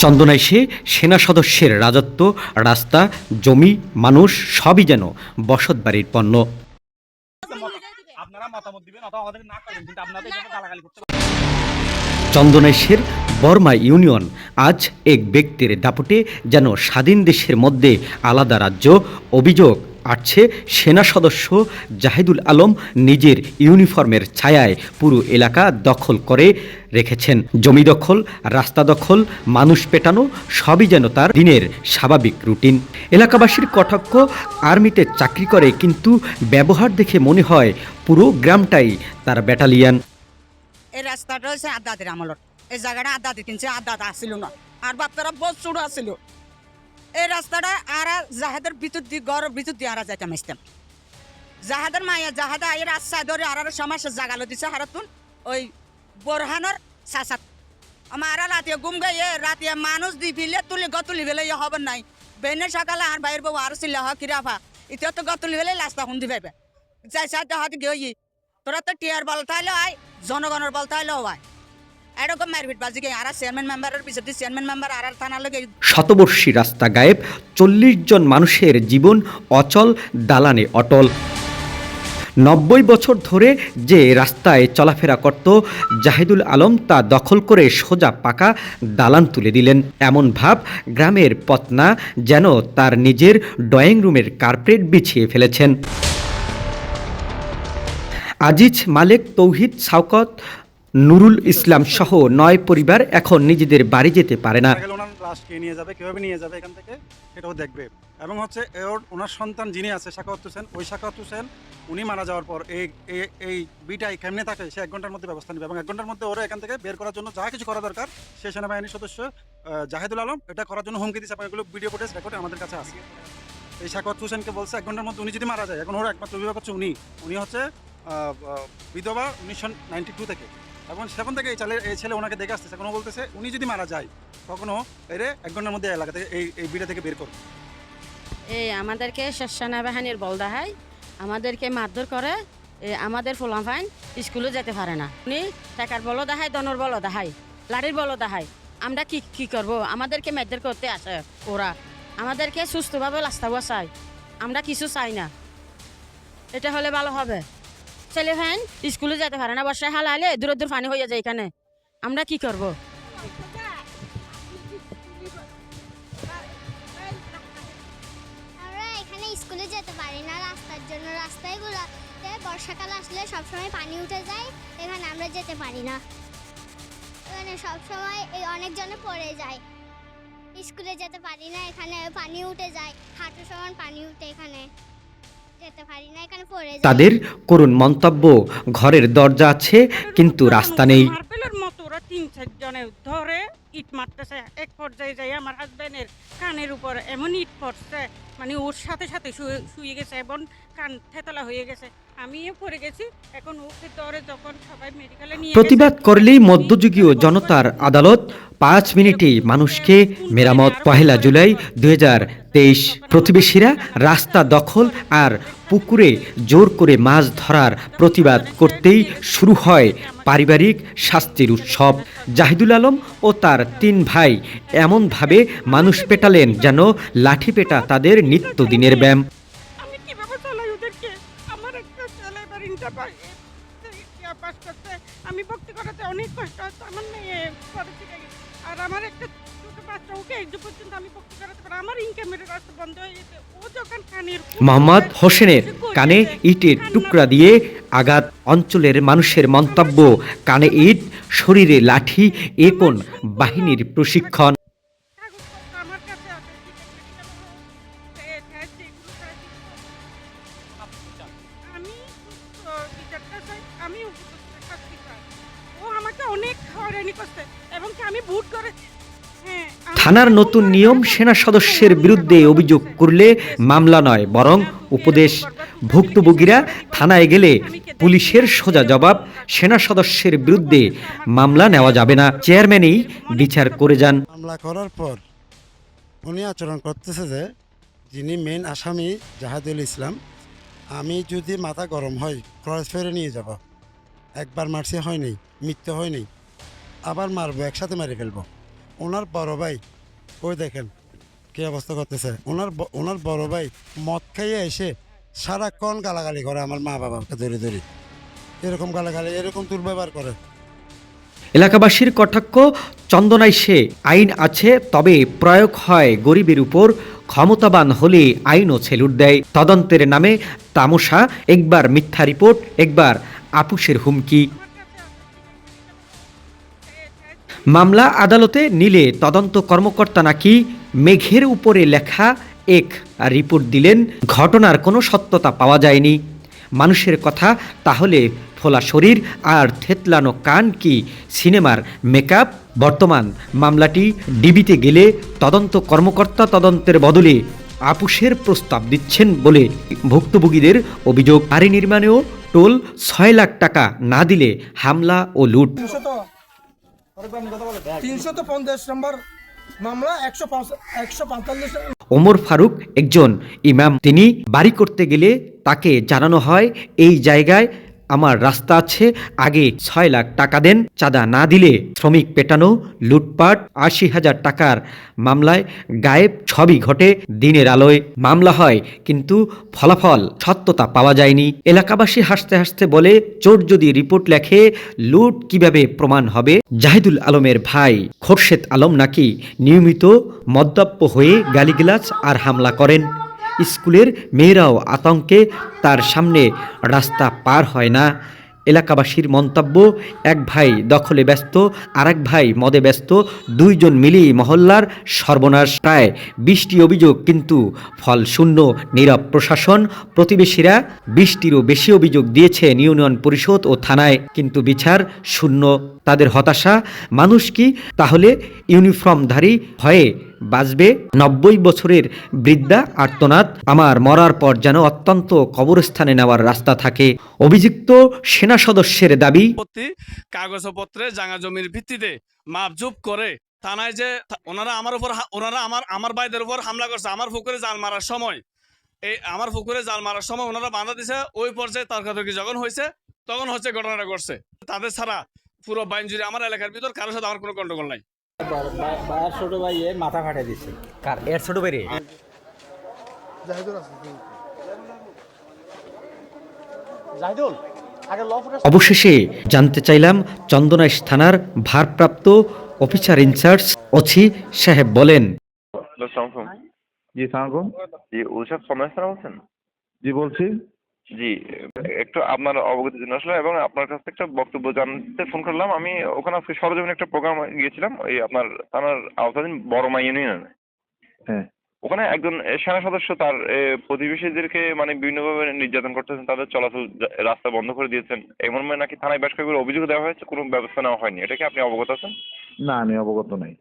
চন্দনাইশে সেনা সদস্যের রাজত্ব রাস্তা জমি মানুষ সবই যেন বসত বাড়ির পণ্য চন্দনাইশের বর্মা ইউনিয়ন আজ এক ব্যক্তির দাপটে যেন স্বাধীন দেশের মধ্যে আলাদা রাজ্য অভিযোগ আসছে সেনা সদস্য জাহিদুল আলম নিজের ইউনিফর্মের ছায়ায় পুরো এলাকা দখল করে রেখেছেন। জমি দখল, রাস্তা দখল, মানুষ পেটানো, সবই যেন তার দিনের স্বাভাবিক রুটিন। এলাকাবাসীর কটাক্ষ, আর্মিতে চাকরি করে কিন্তু ব্যবহার দেখে মনে হয় পুরো গ্রামটাই তার ব্যাটালিয়ান। এই রাস্তাটা হচ্ছে আদাদের আমলত। এই জায়গাটা আদাদি কিনছে, আদাত আসিল না। আর বাপ্তারা বহুত ছোট আসিল। এই রাস্তাটা আর জাহাদের ভিতর দিয়ে, গড়ের ভিতর দিয়ে আর যাইতাম আসতাম জাহাদের মায়া, জাহাদা এর আশ্বায় ধরে আর সমস্যা জাগালো দিছে হারাতুন ওই বোরহানোর সাসাত। আমার রাতে গুম গাইয়ে রাতে মানুষ দি ফিলে তুলি গতুলি ফেলে ইয়ে হবে নাই। বেনে সকালে আর বাইর বউ আর ছিল হ কিরাফা ইতিও তো গতুলি ফেলে লাস্তা হুন্দি পাইবে যাই সাথে হাতে গিয়ে তোরা তো টিয়ার বল তাইলে হয় জনগণের বল তাইলে হয় চেয়ারম্যান মেম্বারের চেয়ারম্যান মেম্বার আর শতবর্ষী রাস্তা গায়েব, চল্লিশ জন মানুষের জীবন অচল, দালানে অটল। নব্বই বছর ধরে যে রাস্তায় চলাফেরা করত, জাহিদুল আলম তা দখল করে সোজা পাকা দালান তুলে দিলেন। এমন ভাব গ্রামের পত্না যেন তার নিজের ড্রয়িং রুমের কার্পেট বিছিয়ে ফেলেছেন। আজিজ মালেক, তৌহিদ সাউকত নুরুল ইসলাম সহ নয় পরিবার এখন নিজেদের বাড়ি যেতে পারে না। লাশ কে নিয়ে যাবে, কীভাবে নিয়ে যাবে এখান থেকে সেটাও দেখবে। এবং হচ্ছে ওর, ওনার সন্তান যিনি আছে শাখাওয়াত হোসেন, ওই শাখাওয়াত হোসেন উনি মারা যাওয়ার পর এই এই- বিটাই কেমনে থাকে সে এক ঘণ্টার মধ্যে ব্যবস্থা নেবে এবং এক ঘণ্টার মধ্যে ওরা এখান থেকে বের করার জন্য যা কিছু করা দরকার সে সেনাবাহিনীর সদস্য জাহিদুল আলম, এটা করার জন্য হুমকি দিচ্ছে এগুলো ভিডিও ফুটেজ রেকর্ডে আমাদের কাছে আছে। এই শাখাওয়াত হোসেনকে বলছে এক ঘণ্টার মধ্যে উনি যদি মারা যায়, এখন ওর একমাত্র অভিভাবক হচ্ছে উনি। উনি হচ্ছে বিধবা উনিশশো নাইনটি টু থেকে। এখন সেখান থেকে এই ছেলে এই ছেলে ওনাকে দেখে আসতেছে। এখনও বলতেছে, উনি যদি মারা যায়, কখনো এরে এক ঘণ্টার মধ্যে এলাকা থেকে, এই এই বিড়া থেকে বের করবে এই আমাদেরকে সেনাবাহিনীর বল দেখায়, আমাদেরকে মারধর করে আমাদের ফোলাফাইন স্কুলে যেতে পারে না। উনি টাকার বলো দেখায় দনর বলো দেখায় লাড়ির বলো দেখায়। আমরা কি কি করব? আমাদেরকে মারধর করতে আসে ওরা। আমাদেরকে সুস্থভাবে রাস্তা চাই আমরা কিছু চাই না। এটা হলে ভালো হবে। ছেলে ফ্যান স্কুলে যেতে পারে না বর্ষায় হালালে দূর দূর পানি হয়ে যায় এখানে। আমরা কি করব? আমরা এখানে স্কুলে যেতে পারি না, রাস্তার জন্য রাস্তাগুলোতে বর্ষাকাল আসলে সবসময় পানি উঠে যায়, এখানে আমরা যেতে পারি না। এখানে সবসময় এই অনেকজনে পড়ে যায়। স্কুলে যেতে পারি না, এখানে পানি উঠে যায়, হাঁটু সমান পানি উঠে এখানে। তাদের করুণ মন্তব্য ঘরের দরজা আছে কিন্তু রাস্তা নেই। ধরে। ইট মারতেছে। এক পর্যায়ে যাই আমার হাজবেন্ডের কানের উপর এমন ইট পড়ছে মানে ওর সাথে সাথে শুয়ে গেছে এবং কান থেতলা হয়ে গেছে। আমিও পড়ে গেছি। এখন ওকে ধরে যখন সবাই মেডিকেলে নিয়ে প্রতিবাদ করলেই মধ্যযুগীয় জনতার আদালত পাঁচ মিনিটেই মানুষকে মেরামত পহেলা জুলাই দুই হাজার তেইশ প্রতিবেশীরা রাস্তা দখল আর পুকুরে জোর করে মাছ ধরার প্রতিবাদ করতেই শুরু হয় পারিবারিক শাস্তির উৎসব। জাহিদুল আলম ও তার তিন ভাই এমনভাবে মানুষ পেটালেন যেন লাঠি পেটা তাদের নিত্যদিনের ব্যায়াম। আমি কীভাবে চালাই ওদেরকে? আমার একটা ছেলে এবার ইন্টার পাস করতে আমি করাতে অনেক কষ্ট আমার মেয়ে পরে থেকে আর আমার একটা হয়ে মোহাম্মদ হোসেনের কানে ইটের টুকরা দিয়ে আঘাত অঞ্চলের মানুষের মন্তব্য কানে ইট শরীরে লাঠি এ কোন বাহিনীর প্রশিক্ষণ? আমি ও আমাকে অনেক হয়রানি করছে এবং আমি ভুট করে হ্যাঁ থানার নতুন নিয়ম সেনা সদস্যের বিরুদ্ধে অভিযোগ করলে মামলা নয় বরং উপদেশ ভুক্তভোগীরা থানায় গেলে পুলিশের সোজা জবাব সেনা সদস্যের বিরুদ্ধে মামলা নেওয়া যাবে না। চেয়ারম্যানই বিচার করে যান। মামলা করার পর উনি আচরণ করতেছে যে যিনি মেন আসামি জাহাদুল ইসলাম, আমি যদি মাথা গরম হয়, ক্রস ফেরে নিয়ে যাব। একবার মারছি হয়নি, মৃত্যু হয়নি, আবার মারবো, একসাথে মারি ফেলব। ওনার বড় ভাই ওই দেখেন কি অবস্থা করতেছে? ওনার ওনার বড় ভাই মদ খাইয়ে এসে সারাক্ষণ গালাগালি করে আমার মা বাবাকে ধরে ধরে। এরকম গালাগালি, এরকম দুর্ব্যবহার করে। এলাকাবাসীর কটাক্ষ, চন্দনায় সে আইন আছে, তবে প্রয়োগ হয় গরিবের উপর, ক্ষমতাবান হলে আইনও ছেলুট দেয়। তদন্তের নামে তামসা একবার মিথ্যা রিপোর্ট, একবার আপুসের হুমকি। মামলা আদালতে নিলে তদন্ত কর্মকর্তা নাকি মেঘের উপরে লেখা এক আর রিপোর্ট দিলেন, ঘটনার কোনো সত্যতা পাওয়া যায়নি। মানুষের কথা, তাহলে ফোলা শরীর আর থেতলানো কান কি সিনেমার মেকআপ? বর্তমান মামলাটি ডিবিতে গেলে তদন্ত কর্মকর্তা তদন্তের বদলে আপুসের প্রস্তাব দিচ্ছেন বলে ভুক্তভোগীদের অভিযোগ। বাড়ি নির্মাণেও টোল ছয় লাখ টাকা না দিলে হামলা ও লুট। তিনশত পঞ্চাশ নম্বর মামলা একশো পঁয়তাল্লিশ ওমর ফারুক একজন ইমাম। তিনি বাড়ি করতে গেলে তাকে জানানো হয়, এই জায়গায় আমার রাস্তা আছে, আগে ছয় লাখ টাকা দেন, চাঁদা না দিলে শ্রমিক পেটানো, লুটপাট, আশি হাজার টাকার মামলায় গায়েব ছবি ঘটে দিনের আলোয়। মামলা হয়, কিন্তু ফলাফল, সত্যতা পাওয়া যায়নি। এলাকাবাসী হাসতে হাসতে বলে, চোর যদি রিপোর্ট লেখে, লুট কীভাবে প্রমাণ হবে? জাহিদুল আলমের ভাই, খোরশেদ আলম নাকি নিয়মিত মদ্যপ্য হয়ে গালিগালাজ আর হামলা করেন? স্কুলের মেয়েরাও আতঙ্কে, তার সামনে রাস্তা পার হয় না। এলাকাবাসীর মন্তব্য, এক ভাই দখলে ব্যস্ত আর এক ভাই মদে ব্যস্ত, দুইজন মিলিয়ে মহল্লার সর্বনাশ। প্রায় বিশটি অভিযোগ কিন্তু ফল শূন্য নীরব প্রশাসন, প্রতিবেশীরা বিশটিরও বেশি অভিযোগ দিয়েছেন ইউনিয়ন পরিষদ ও থানায়, কিন্তু বিচার শূন্য। তাদের হতাশা, মানুষ কি তাহলে ইউনিফর্মধারী হয়ে বাঁচবে। নব্বই বছরের বৃদ্ধা আর্তনাদ, আমার মরার পর যেন অত্যন্ত কবরস্থানে নেওয়ার রাস্তা থাকে। অভিযুক্ত সেনা সদস্যের দাবি কাগজপত্রে জাঙা জমির ভিত্তিতে মাপজুপ করে থানায় যে ওনারা আমার উপর ওনারা আমার আমার ভাইদের উপর হামলা করছে, আমার পুকুরে জাল মারার সময়। এই আমার পুকুরে জাল মারার সময় ওনারা বাধা দিছে, ওই পর্যায়ে তর্কাতর্কি যখন হয়েছে, তখন হচ্ছে ঘটনাটা ঘটছে। তাদের ছাড়া পুরো বাইন আমার এলাকার ভিতর, কারোর সাথে আমার কোনো গন্ডগোল নাই। বাবার ছোট ভাইয়ে মাথা ফাটে দিচ্ছে কার? এর ছোট বেড়ে অবশেষে জানতে চাইলাম চন্দনাইশ থানার ভারপ্রাপ্ত অফিসার ইনচার্জ অছি সাহেব বলেন। জি সালাম জি সময় বলছেন? জি বলছি। জি একটু আপনার অবগতির জন্য আসলে এবং আপনার কাছ থেকে একটা বক্তব্য জানতে ফোন করলাম। আমি ওখানে আজকে সরজমিনে একটা প্রোগ্রাম গিয়েছিলাম ওই আপনার থানার আওতাধীন বড়মা ইউনিয়নে। হ্যাঁ। ওখানে একজন সেনা সদস্য তার প্রতিবেশীদেরকে মানে বিভিন্নভাবে নির্যাতন করতেছেন তাদের চলাচল রাস্তা বন্ধ করে দিয়েছেন। এমন মানে নাকি থানায় বেশ কয়েকবার অভিযোগ দেওয়া হয়েছে কোনো ব্যবস্থা নেওয়া হয়নি। এটা কি আপনি অবগত আছেন? না আমি অবগত নাই।